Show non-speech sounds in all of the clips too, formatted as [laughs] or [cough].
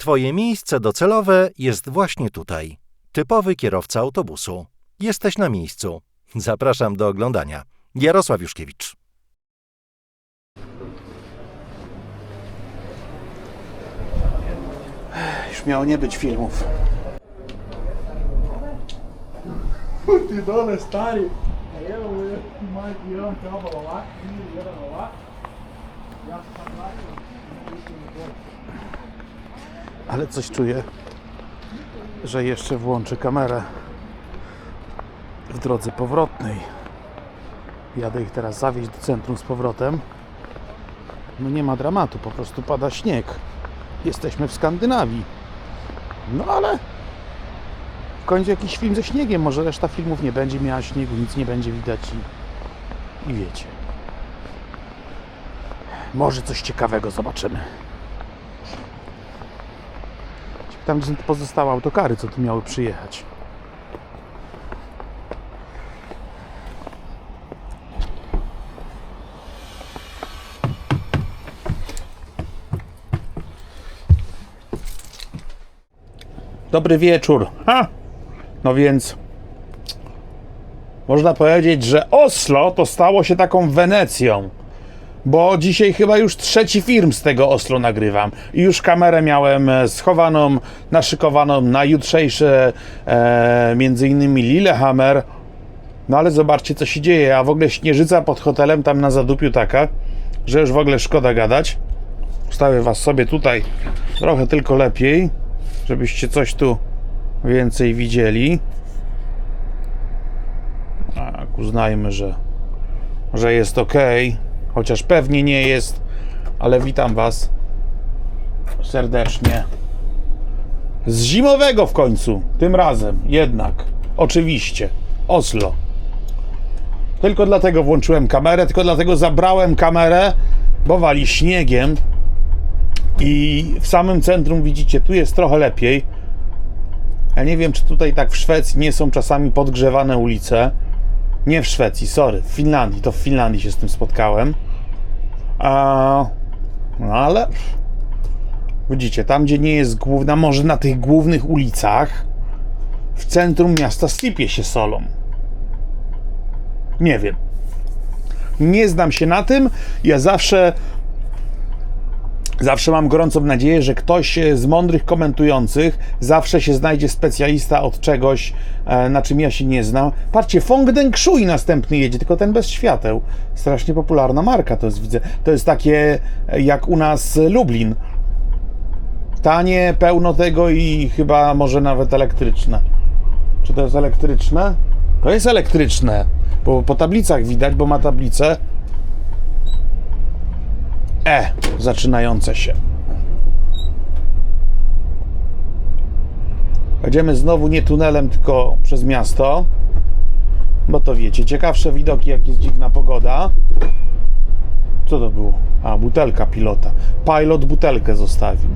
Twoje miejsce docelowe jest właśnie tutaj. Typowy kierowca autobusu. Jesteś na miejscu. Zapraszam do oglądania. Jarosław Juszkiewicz. Już miało nie być filmów. Ty dole, stary. Evo, Ale coś czuję, że jeszcze włączę kamerę w drodze powrotnej. Jadę ich teraz zawieźć do centrum z powrotem. No nie ma dramatu, po prostu pada śnieg. Jesteśmy w Skandynawii. No ale w końcu jakiś film ze śniegiem. Może reszta filmów nie będzie miała śniegu, nic nie będzie widać i, i wiecie. Może coś ciekawego zobaczymy. Tam gdzie pozostałe autokary, co tu miały przyjechać. Dobry wieczór. Ha! No więc można powiedzieć, że Oslo to stało się taką Wenecją. Bo dzisiaj chyba już trzeci film z tego Oslo nagrywam. I już kamerę miałem e, schowaną, naszykowaną na jutrzejsze e, między innymi Lillehammer. No ale zobaczcie co się dzieje, a w ogóle śnieżyca pod hotelem tam na zadupiu taka, że już w ogóle szkoda gadać. Ustawię was sobie tutaj trochę tylko lepiej, żebyście coś tu więcej widzieli. Tak, uznajmy, że, że jest ok. Chociaż pewnie nie jest, ale witam Was serdecznie. Z zimowego w końcu, tym razem, jednak, oczywiście, Oslo. Tylko dlatego włączyłem kamerę, tylko dlatego zabrałem kamerę, bo wali śniegiem. I w samym centrum widzicie, tu jest trochę lepiej. Ja nie wiem, czy tutaj tak w Szwecji nie są czasami podgrzewane ulice. Nie w Szwecji, sorry, w Finlandii. To w Finlandii się z tym spotkałem. A, no ale widzicie, tam gdzie nie jest główna, może na tych głównych ulicach w centrum miasta sypie się solą. Nie wiem. Nie znam się na tym. Ja zawsze Zawsze mam gorącą nadzieję, że ktoś z mądrych komentujących zawsze się znajdzie specjalista od czegoś, e, na czym ja się nie znam. Patrzcie, Fongdeng Shui następny jedzie, tylko ten bez świateł. Strasznie popularna marka to jest, widzę. To jest takie e, jak u nas Lublin. Tanie, pełno tego i chyba może nawet elektryczne. Czy to jest elektryczne? To jest elektryczne, bo po tablicach widać, bo ma tablicę. E zaczynające się. Będziemy znowu nie tunelem, tylko przez miasto. Bo to wiecie, ciekawsze widoki, jak jest dziwna pogoda. Co to było? A, butelka pilota. Pilot butelkę zostawił.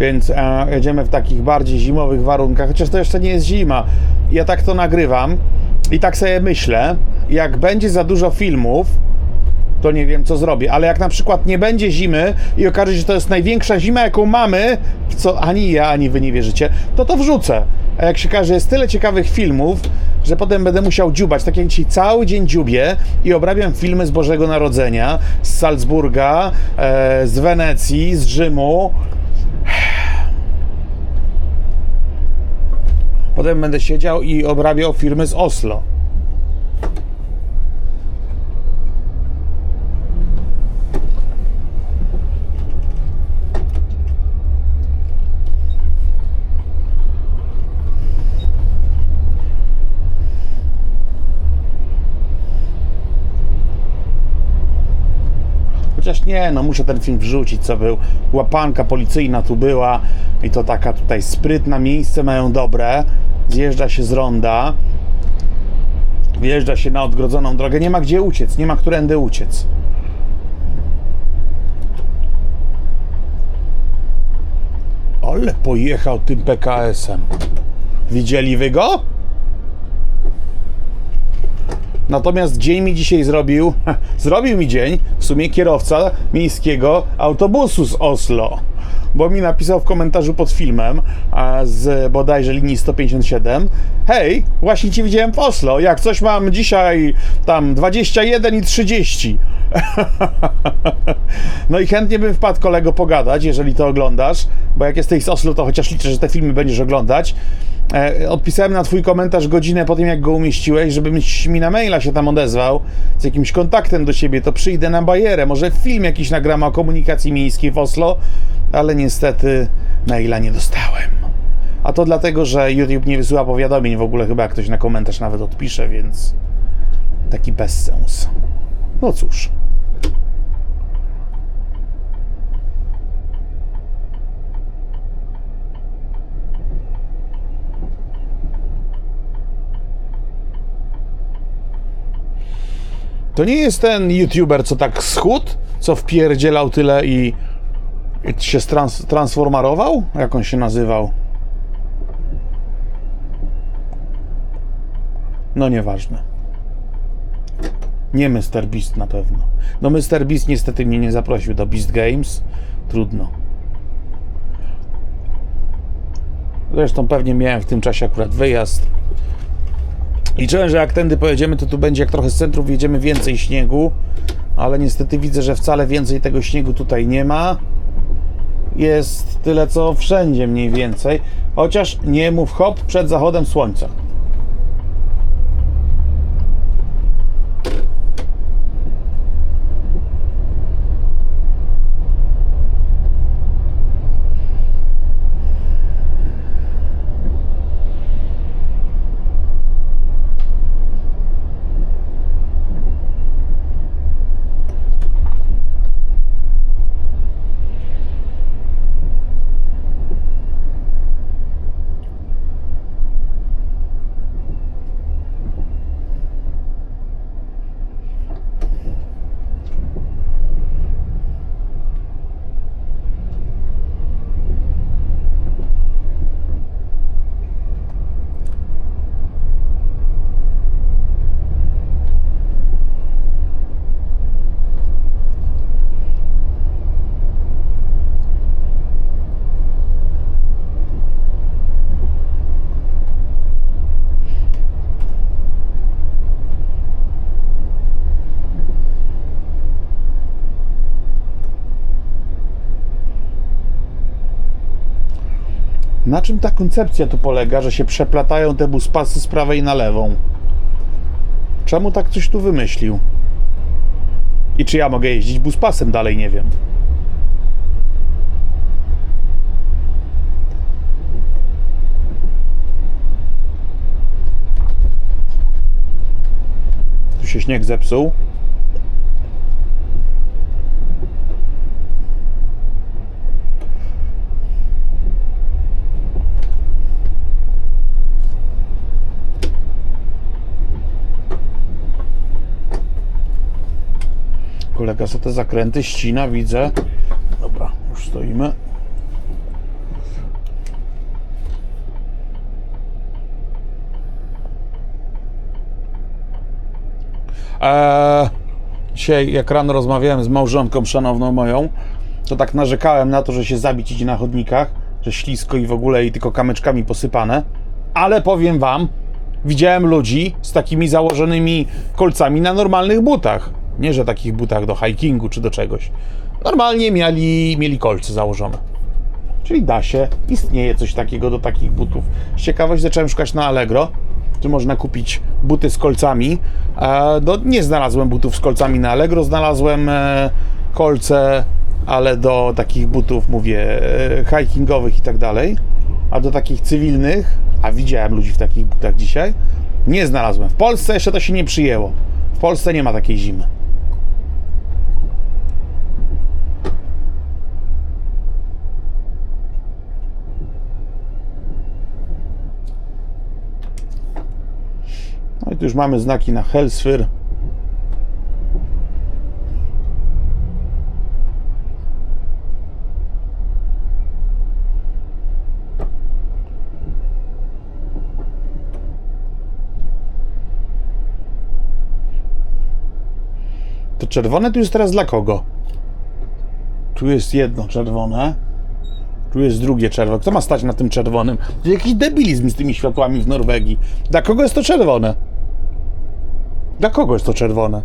Więc e, jedziemy w takich bardziej zimowych warunkach, chociaż to jeszcze nie jest zima. Ja tak to nagrywam i tak sobie myślę, jak będzie za dużo filmów, to nie wiem, co zrobię. Ale jak na przykład nie będzie zimy i okaże się, że to jest największa zima, jaką mamy, w co ani ja, ani wy nie wierzycie, to to wrzucę. A jak się każe, jest tyle ciekawych filmów, że potem będę musiał dziubać. Tak jak dzisiaj cały dzień dziubię i obrabiam filmy z Bożego Narodzenia, z Salzburga, e, z Wenecji, z Rzymu. Potem będę siedział i obrabiał filmy z Oslo. Nie, no muszę ten film wrzucić, co był. Łapanka policyjna tu była i to taka tutaj sprytna, miejsce mają dobre. Zjeżdża się z ronda. Wjeżdża się na odgrodzoną drogę. Nie ma gdzie uciec, nie ma którędy uciec. Ale pojechał tym PKS-em. Widzieli wy go? Natomiast dzień mi dzisiaj zrobił, [laughs] zrobił mi dzień w sumie kierowca miejskiego autobusu z Oslo. Bo mi napisał w komentarzu pod filmem z bodajże linii 157 Hej, właśnie cię widziałem w Oslo, jak coś mam dzisiaj tam 21 i 30 [laughs] No i chętnie bym wpadł kolego pogadać, jeżeli to oglądasz, bo jak jesteś z Oslo, to chociaż liczę, że te filmy będziesz oglądać. E, odpisałem na twój komentarz godzinę po tym, jak go umieściłeś, żebyś mi na maila się tam odezwał z jakimś kontaktem do ciebie, to przyjdę na bajerę, może film jakiś nagram o komunikacji miejskiej w Oslo, ale niestety maila nie dostałem. A to dlatego, że YouTube nie wysyła powiadomień w ogóle, chyba jak ktoś na komentarz nawet odpisze, więc taki bezsens. No cóż. To nie jest ten youtuber, co tak schudł, co wpierdzielał tyle i, i się trans, transformarował? Jak on się nazywał? No nieważne. Nie Mr. Beast na pewno. No Mr. Beast niestety mnie nie zaprosił do Beast Games. Trudno. Zresztą pewnie miałem w tym czasie akurat wyjazd. Liczyłem, że jak tędy pojedziemy, to tu będzie jak trochę z centrum wjedziemy więcej śniegu, ale niestety widzę, że wcale więcej tego śniegu tutaj nie ma. Jest tyle co wszędzie mniej więcej, chociaż nie mów hop przed zachodem słońca. Na czym ta koncepcja tu polega, że się przeplatają te buspasy z prawej na lewą? Czemu tak coś tu wymyślił? I czy ja mogę jeździć buspasem dalej, nie wiem. Tu się śnieg zepsuł. Za te zakręty ścina, widzę. Dobra, już stoimy. Eee, dzisiaj, jak rano rozmawiałem z małżonką szanowną moją, to tak narzekałem na to, że się zabić idzie na chodnikach, że ślisko i w ogóle i tylko kamyczkami posypane. Ale powiem wam, widziałem ludzi z takimi założonymi kolcami na normalnych butach. Nie, że takich butach do hikingu czy do czegoś. Normalnie mieli, mieli kolce założone. Czyli da się, istnieje coś takiego do takich butów. Z ciekawość zacząłem szukać na Allegro, czy można kupić buty z kolcami. E, no, nie znalazłem butów z kolcami na Allegro, znalazłem e, kolce, ale do takich butów, mówię, e, hikingowych i tak dalej. A do takich cywilnych, a widziałem ludzi w takich butach dzisiaj, nie znalazłem. W Polsce jeszcze to się nie przyjęło. W Polsce nie ma takiej zimy. No i tu już mamy znaki na Hellsphere. To czerwone tu jest teraz dla kogo? Tu jest jedno czerwone. Tu jest drugie czerwone. Kto ma stać na tym czerwonym? Jakiś debilizm z tymi światłami w Norwegii. Dla kogo jest to czerwone? Dla kogo jest to czerwone?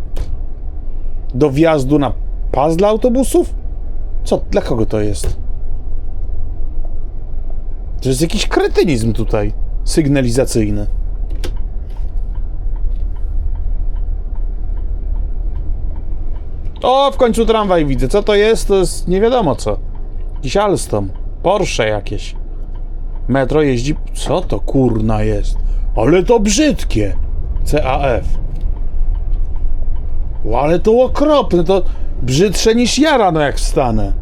Do wjazdu na pas dla autobusów? Co? Dla kogo to jest? To jest jakiś kretynizm tutaj. Sygnalizacyjny. O, w końcu tramwaj widzę. Co to jest? To jest nie wiadomo co. Jakiś Alstom. Porsche jakieś. Metro jeździ... Co to kurna jest? Ale to brzydkie. CAF. Ale to okropne. To brzydsze niż ja rano jak wstanę.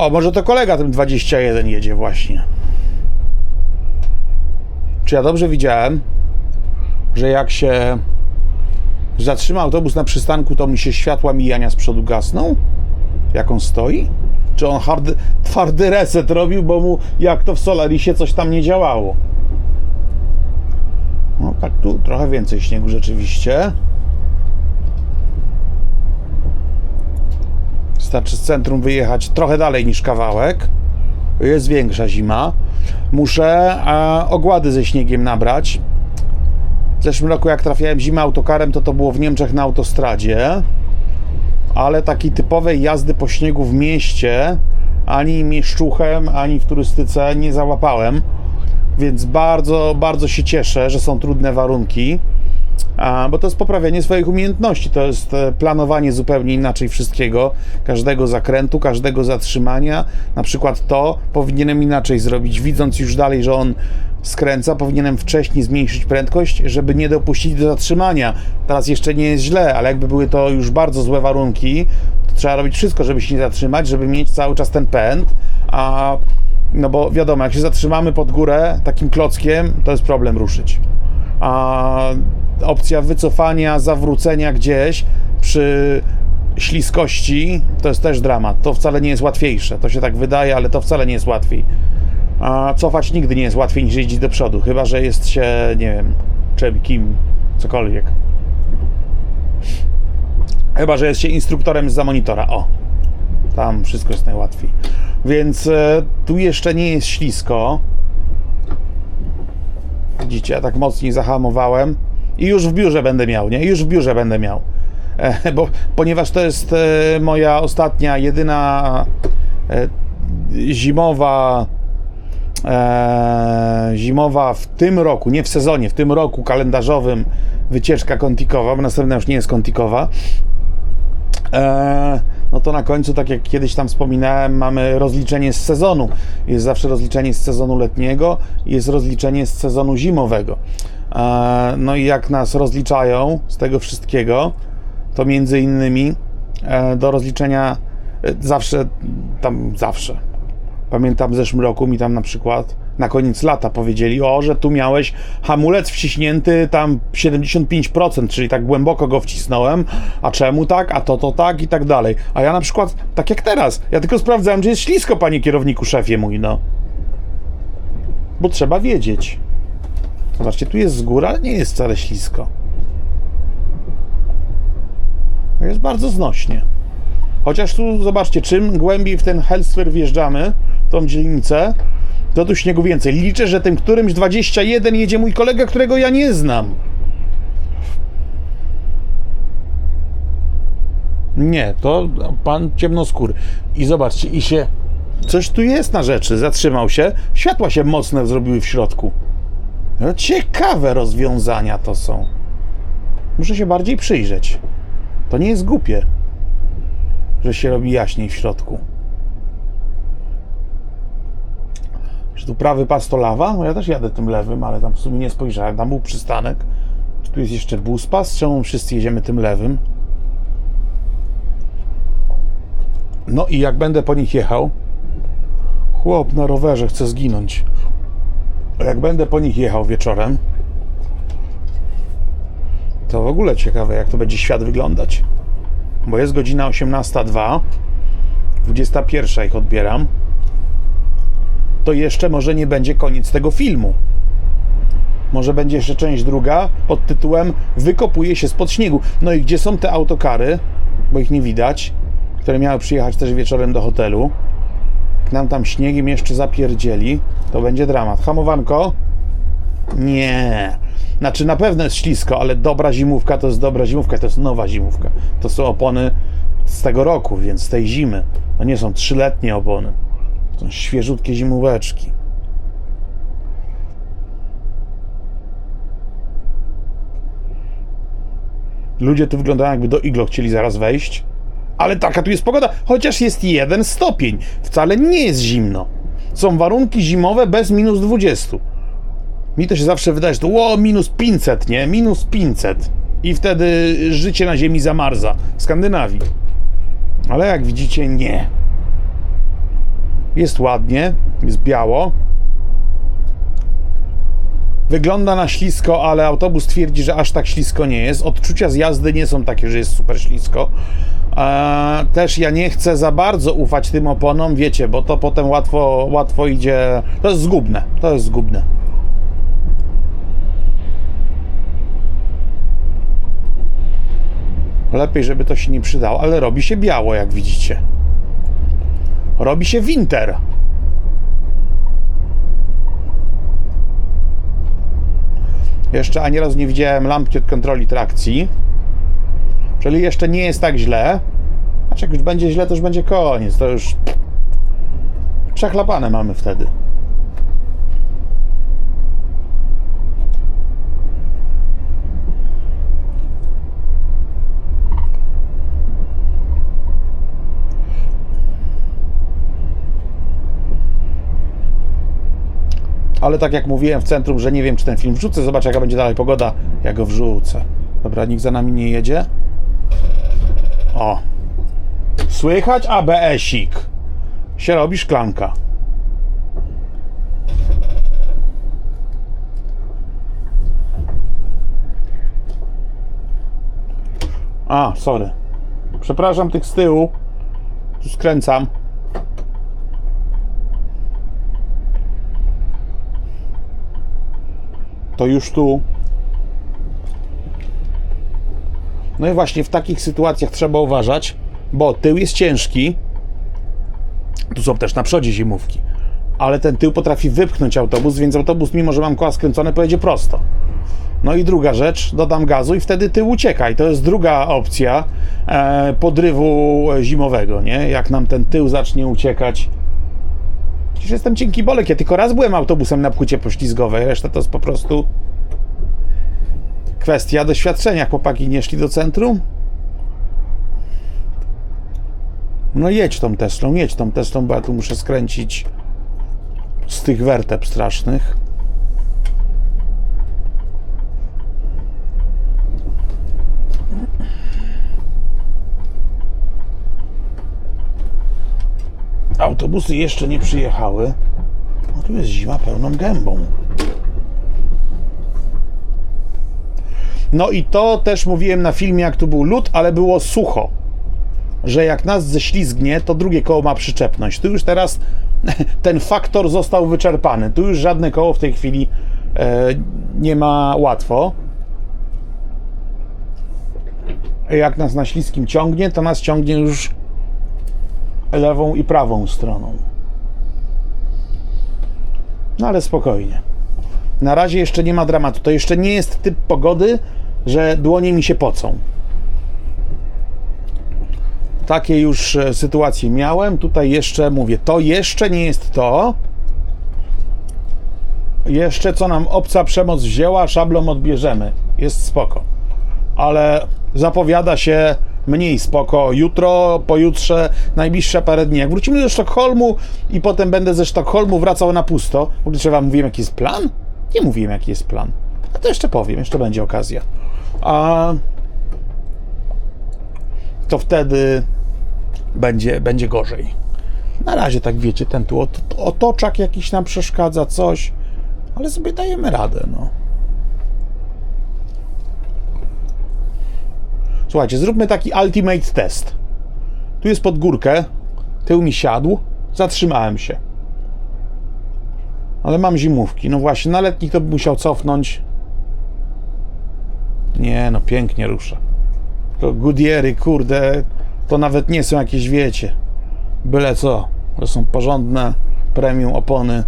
O, może to kolega tym 21 jedzie właśnie. Czy ja dobrze widziałem, że jak się zatrzyma autobus na przystanku, to mi się światła mijania z przodu gasną? Jak on stoi? Czy on hard, twardy reset robił, bo mu jak to w Solarisie coś tam nie działało? No tak, tu trochę więcej śniegu rzeczywiście. Wystarczy z centrum wyjechać trochę dalej niż kawałek. Jest większa zima. Muszę e, ogłady ze śniegiem nabrać. W zeszłym roku, jak trafiałem zimę autokarem, to to było w Niemczech na autostradzie. Ale takiej typowej jazdy po śniegu w mieście ani mieszczuchem, ani w turystyce nie załapałem. Więc bardzo, bardzo się cieszę, że są trudne warunki. Bo to jest poprawianie swoich umiejętności, to jest e, planowanie zupełnie inaczej wszystkiego, każdego zakrętu, każdego zatrzymania. Na przykład to powinienem inaczej zrobić, widząc już dalej, że on skręca, powinienem wcześniej zmniejszyć prędkość, żeby nie dopuścić do zatrzymania. Teraz jeszcze nie jest źle, ale jakby były to już bardzo złe warunki, to trzeba robić wszystko, żeby się nie zatrzymać, żeby mieć cały czas ten pęd, a no bo wiadomo, jak się zatrzymamy pod górę takim klockiem, to jest problem ruszyć. A opcja wycofania, zawrócenia gdzieś przy śliskości to jest też dramat. To wcale nie jest łatwiejsze. To się tak wydaje, ale to wcale nie jest łatwiej. A cofać nigdy nie jest łatwiej niż jeździć do przodu, chyba że jest się, nie wiem, czym, kim, cokolwiek. Chyba, że jest się instruktorem z monitora. O, tam wszystko jest najłatwiej. Więc e, tu jeszcze nie jest ślisko. Widzicie, ja tak mocniej zahamowałem i już w biurze będę miał, nie? Już w biurze będę miał. E, bo, ponieważ to jest e, moja ostatnia, jedyna e, zimowa zimowa w tym roku, nie w sezonie, w tym roku kalendarzowym wycieczka kątikowa, bo następna już nie jest kątikowa. E, no to na końcu, tak jak kiedyś tam wspominałem, mamy rozliczenie z sezonu. Jest zawsze rozliczenie z sezonu letniego i jest rozliczenie z sezonu zimowego. No i jak nas rozliczają z tego wszystkiego, to między innymi e, do rozliczenia e, zawsze, tam zawsze, Pamiętam w zeszłym roku mi tam na przykład na koniec lata powiedzieli, o, że tu miałeś hamulec wciśnięty tam 75%, czyli tak głęboko go wcisnąłem, a czemu tak, a to to tak i tak dalej. A ja na przykład, tak jak teraz, ja tylko sprawdzałem, czy jest ślisko, panie kierowniku, szefie mój, no. Bo trzeba wiedzieć. Zobaczcie, tu jest z góry, ale nie jest wcale ślisko. Jest bardzo znośnie. Chociaż tu, zobaczcie, czym głębiej w ten Hellsphere wjeżdżamy, tą dzielnicę, to tu śniegu więcej. Liczę, że tym którymś 21 jedzie mój kolega, którego ja nie znam. Nie, to pan ciemnoskóry. I zobaczcie, i się... Coś tu jest na rzeczy. Zatrzymał się. Światła się mocne zrobiły w środku. No, ciekawe rozwiązania to są. Muszę się bardziej przyjrzeć. To nie jest głupie że się robi jaśniej w środku. Czy tu prawy pas to lawa? No ja też jadę tym lewym, ale tam w sumie nie spojrzałem. Tam był przystanek. Czy tu jest jeszcze bus pas? Czemu wszyscy jedziemy tym lewym? No i jak będę po nich jechał, chłop na rowerze chce zginąć. Jak będę po nich jechał wieczorem, to w ogóle ciekawe, jak to będzie świat wyglądać. Bo jest godzina 18.02, 21 ich odbieram. To jeszcze może nie będzie koniec tego filmu. Może będzie jeszcze część druga pod tytułem Wykopuje się spod śniegu. No i gdzie są te autokary, bo ich nie widać, które miały przyjechać też wieczorem do hotelu. Nam tam śniegiem jeszcze zapierdzieli, to będzie dramat. Hamowanko? Nie. Znaczy na pewno jest ślisko, ale dobra zimówka to jest dobra zimówka, to jest nowa zimówka. To są opony z tego roku, więc z tej zimy. To nie są trzyletnie opony. To są świeżutkie zimóweczki. Ludzie tu wyglądają jakby do iglo chcieli zaraz wejść. Ale taka tu jest pogoda, chociaż jest jeden stopień. Wcale nie jest zimno. Są warunki zimowe bez minus 20. Mi to się zawsze wydaje, że to o, minus 500, nie? Minus 500. I wtedy życie na ziemi zamarza. W Skandynawii. Ale jak widzicie, nie. Jest ładnie, jest biało. Wygląda na ślisko, ale autobus twierdzi, że aż tak ślisko nie jest. Odczucia z jazdy nie są takie, że jest super ślisko. Eee, też ja nie chcę za bardzo ufać tym oponom, wiecie, bo to potem łatwo, łatwo idzie. To jest zgubne. To jest zgubne. Lepiej, żeby to się nie przydało, ale robi się biało, jak widzicie. Robi się winter. Jeszcze ani razu nie widziałem lampki od kontroli trakcji. Czyli jeszcze nie jest tak źle. Znaczy, jak już będzie źle, to już będzie koniec. To już. Przechlapane mamy wtedy. Ale tak jak mówiłem w centrum, że nie wiem, czy ten film wrzucę. Zobacz, jaka będzie dalej pogoda. Ja go wrzucę. Dobra, nikt za nami nie jedzie. O. Słychać ABS-ik. Się robi szklanka. A, sorry. Przepraszam tych z tyłu. Tu skręcam. To już tu. No i właśnie w takich sytuacjach trzeba uważać, bo tył jest ciężki. Tu są też na przodzie zimówki. Ale ten tył potrafi wypchnąć autobus, więc autobus, mimo że mam koła skręcone, pojedzie prosto. No i druga rzecz, dodam gazu i wtedy tył ucieka. I to jest druga opcja e, podrywu zimowego, nie? Jak nam ten tył zacznie uciekać. Przecież jestem cienki bolek. Ja tylko raz byłem autobusem na płycie poślizgowej, reszta to jest po prostu kwestia doświadczenia. Chłopaki nie szli do centrum. No jedź tą Teslą, jedź tą Teslą, bo ja tu muszę skręcić z tych werteb strasznych. Autobusy jeszcze nie przyjechały. No tu jest zima pełną gębą. No i to też mówiłem na filmie, jak tu był lód, ale było sucho. Że jak nas ześlizgnie, to drugie koło ma przyczepność. Tu już teraz [laughs] ten faktor został wyczerpany. Tu już żadne koło w tej chwili e, nie ma łatwo. Jak nas na śliskim ciągnie, to nas ciągnie już lewą i prawą stroną. No ale spokojnie. Na razie jeszcze nie ma dramatu. To jeszcze nie jest typ pogody, że dłonie mi się pocą. Takie już e, sytuacje miałem. Tutaj jeszcze mówię, to jeszcze nie jest to. Jeszcze co nam obca przemoc wzięła, szablą odbierzemy. Jest spoko. Ale zapowiada się mniej spoko. Jutro, pojutrze, najbliższe parę dni. Jak wrócimy do Sztokholmu i potem będę ze Sztokholmu wracał na pusto, w ogóle czy wam mówiłem jaki jest plan? Nie mówiłem jaki jest plan. A to jeszcze powiem, jeszcze będzie okazja. A to wtedy będzie, będzie gorzej. Na razie tak wiecie, ten tu ot, otoczak jakiś nam przeszkadza, coś, ale sobie dajemy radę, no. Słuchajcie, zróbmy taki ultimate test. Tu jest pod górkę, tył mi siadł, zatrzymałem się. Ale mam zimówki. No właśnie, na letnich to bym musiał cofnąć. Nie, no pięknie rusza. To Goodyery, kurde, to nawet nie są jakieś, wiecie, byle co. To są porządne premium opony.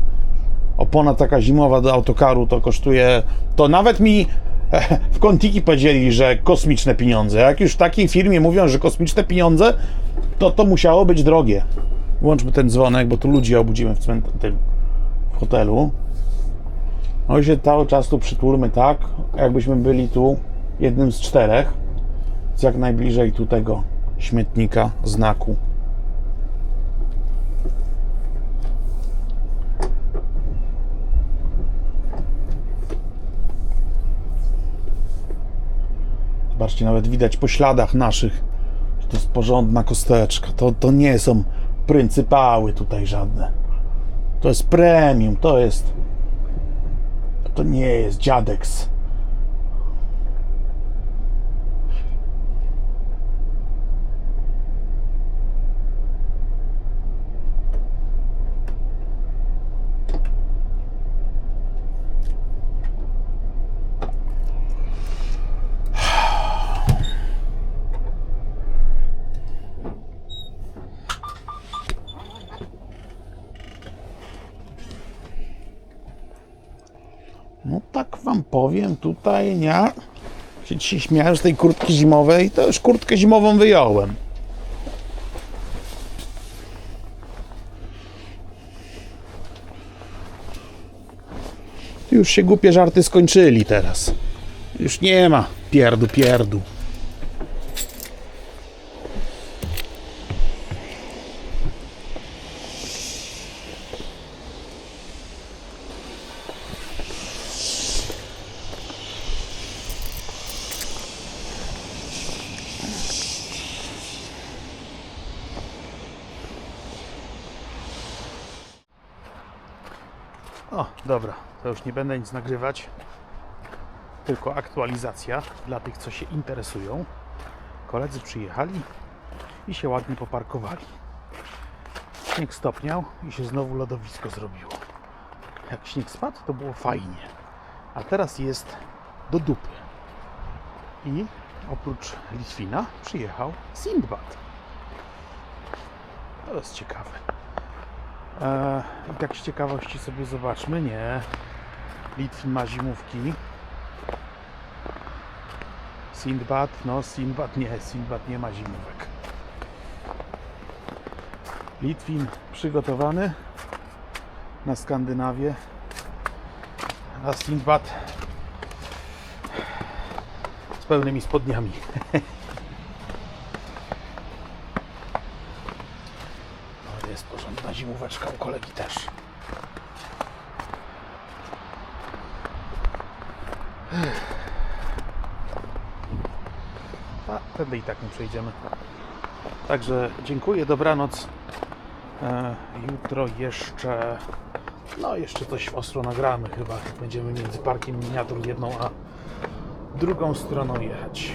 Opona taka zimowa do autokaru to kosztuje, to nawet mi [laughs] w Kontiki powiedzieli, że kosmiczne pieniądze. Jak już w takiej firmie mówią, że kosmiczne pieniądze, to to musiało być drogie. Włączmy ten dzwonek, bo tu ludzi obudzimy w tym w hotelu. No się cały czas tu przytulmy tak, jakbyśmy byli tu jednym z czterech. Jak najbliżej tu tego śmietnika, znaku. Zobaczcie, nawet widać po śladach naszych, że to jest porządna kosteczka. To, to nie są pryncypały tutaj żadne. To jest premium, to jest. To nie jest dziadeks. No tak wam powiem, tutaj nie. Się dzisiaj śmiałem z tej kurtki zimowej, to już kurtkę zimową wyjąłem. Już się głupie żarty skończyli teraz. Już nie ma pierdu, pierdu. O, dobra, to już nie będę nic nagrywać. Tylko aktualizacja dla tych, co się interesują. Koledzy przyjechali i się ładnie poparkowali. Śnieg stopniał i się znowu lodowisko zrobiło. Jak śnieg spadł, to było fajnie. A teraz jest do dupy. I oprócz Litwina przyjechał Sindbad. To jest ciekawe. E, I tak z ciekawości sobie zobaczmy. Nie. Litwin ma zimówki. Sindbad, no Sindbad nie, Sindbad nie ma zimówek. Litwin przygotowany na Skandynawię, a Sindbad z pełnymi spodniami. [laughs] No, jest porządna zimóweczka u kolegi też. A tędy i tak nie przejdziemy. Także dziękuję, dobranoc. E, jutro jeszcze, no jeszcze coś ostro nagramy chyba. Będziemy między parkiem miniatur jedną a drugą stroną jechać.